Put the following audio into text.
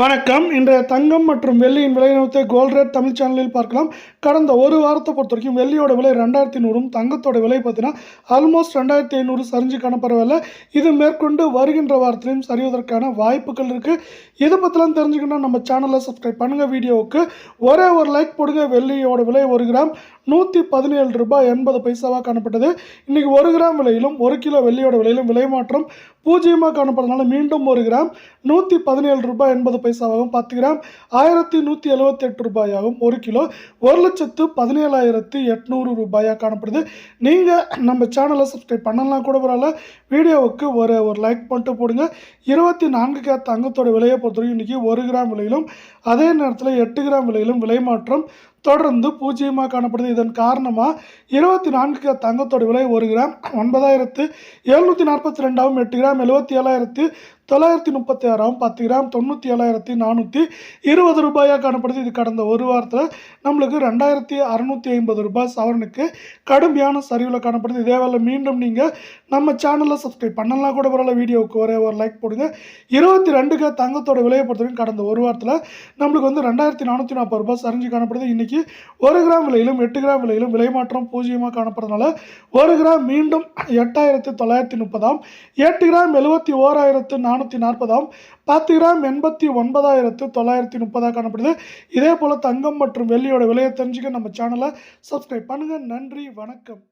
வணக்கம். இன்றைய தங்கம் மற்றும் வெள்ளியின் விலை நிறுவனத்தை கோல்ட் ரேட் தமிழ் சேனலில் பார்க்கலாம். கடந்த ஒரு வாரத்தை பொறுத்த வரைக்கும் வெள்ளியோட விலை ரெண்டாயிரத்தி நூறும் தங்கத்தோட விலை பார்த்தீங்கன்னா ஆல்மோஸ்ட் ரெண்டாயிரத்தி ஐநூறு சரிஞ்சு காணப்படவில்லை. இது மேற்கொண்டு வருகின்ற வாரத்திலையும் சரிவதற்கான வாய்ப்புகள் இருக்குது இதை பற்றிலாம் தெரிஞ்சுக்கணும் நம்ம சேனலை சப்ஸ்கிரைப் பண்ணுங்கள் வீடியோவுக்கு. ஒரே ஒரு லைக் போடுங்க வெள்ளியோட விலை ஒரு கிராம். நூற்றி பதினேழு ரூபாய் எண்பது பைசாவாக காணப்பட்டது. இன்றைக்கி ஒரு கிராம் விலையிலும் ஒரு கிலோ வெள்ளியோட விலையிலும் விலை மாற்றம் பூஜ்ஜியமாக காணப்படுறதுனால மீண்டும் ஒரு கிராம். நூற்றி பதினேழு ரூபாய் எண்பது பைசாவாகவும் பத்து கிராம் ஆயிரத்தி நூற்றி எழுபத்தி எட்டு ரூபாயாகவும் ஒரு கிலோ. ஒரு லட்சத்து பதினேழாயிரத்தி எட்நூறு ரூபாயாக காணப்படுது. நீங்கள் நம்ம சேனலை சப்ஸ்கிரைப் பண்ணலாம் கூட பரவாயில்ல. வீடியோவுக்கு ஒரு ஒரு லைக் பண்ணிட்டு போடுங்க. இருபத்தி நான்கு கே தங்கத்தோட விலையை பொறுத்தவரைக்கும் இன்றைக்கி ஒரு கிராம் விலையிலும் அதே நேரத்தில் எட்டு கிராம் விலையிலும் விலை மாற்றம். தொடர்ந்து பூஜ்ஜியமாக காணப்படுது. இதன் காரணமாக இருபத்தி நான்கு தங்கத்தோட விலை ஒரு கிராம் ஒன்பதாயிரத்து எழுநூற்றி நாற்பத்தி ரெண்டாவும் எட்டு கிராம் எழுபத்தி ஏழாயிரத்து தொள்ளாயிரத்தி முப்பத்தி ஆறாம் பத்து கிராம் தொண்ணூற்றி ஏழாயிரத்தி நானூற்றி இருபது ரூபாயாக காணப்படுது. இது கடந்த ஒரு வாரத்தில் நம்மளுக்கு ரெண்டாயிரத்தி அறநூற்றி ஐம்பது ரூபாய் சவரனுக்கு கடுமையான சரிவில் காணப்படுது. இதே வேலை மீண்டும் நீங்கள் நம்ம சேனலில் சப்ஸ்கிரைப் பண்ணலாம் கூட பரவாயில்ல வீடியோவுக்கு ஒரே ஒரு லைக் போடுங்க. இருபத்தி ரெண்டுக்கு தங்கத்தோட விலையை பொறுத்தவரைக்கும் கடந்த ஒரு வாரத்தில் நம்மளுக்கு வந்து ரெண்டாயிரத்தி நானூற்றி நாற்பது ரூபாய் சரிஞ்சு காணப்படுது. இன்றைக்கி ஒரு கிராம் விலையிலும் எட்டு கிராம் விலையிலும் விலை மாற்றம் பூஜ்ஜியமாக காணப்படுறதுனால ஒரு கிராம் மீண்டும் எட்டாயிரத்து தொள்ளாயிரத்தி முப்பதாம் எட்டு கிராம் எழுபத்தி ஓராயிரத்து நானூற்றி நாற்பதாம் பத்து கிராம் எண்பத்தி ஒன்பதாயிரத்து தொள்ளாயிரத்தி முப்பதாக காணப்படுது. இதே போல் தங்கம் மற்றும் வெள்ளியோட விலையை தெரிஞ்சுக்க நம்ம சேனலை சப்ஸ்கிரைப் பண்ணுங்கள் நன்றி வணக்கம்.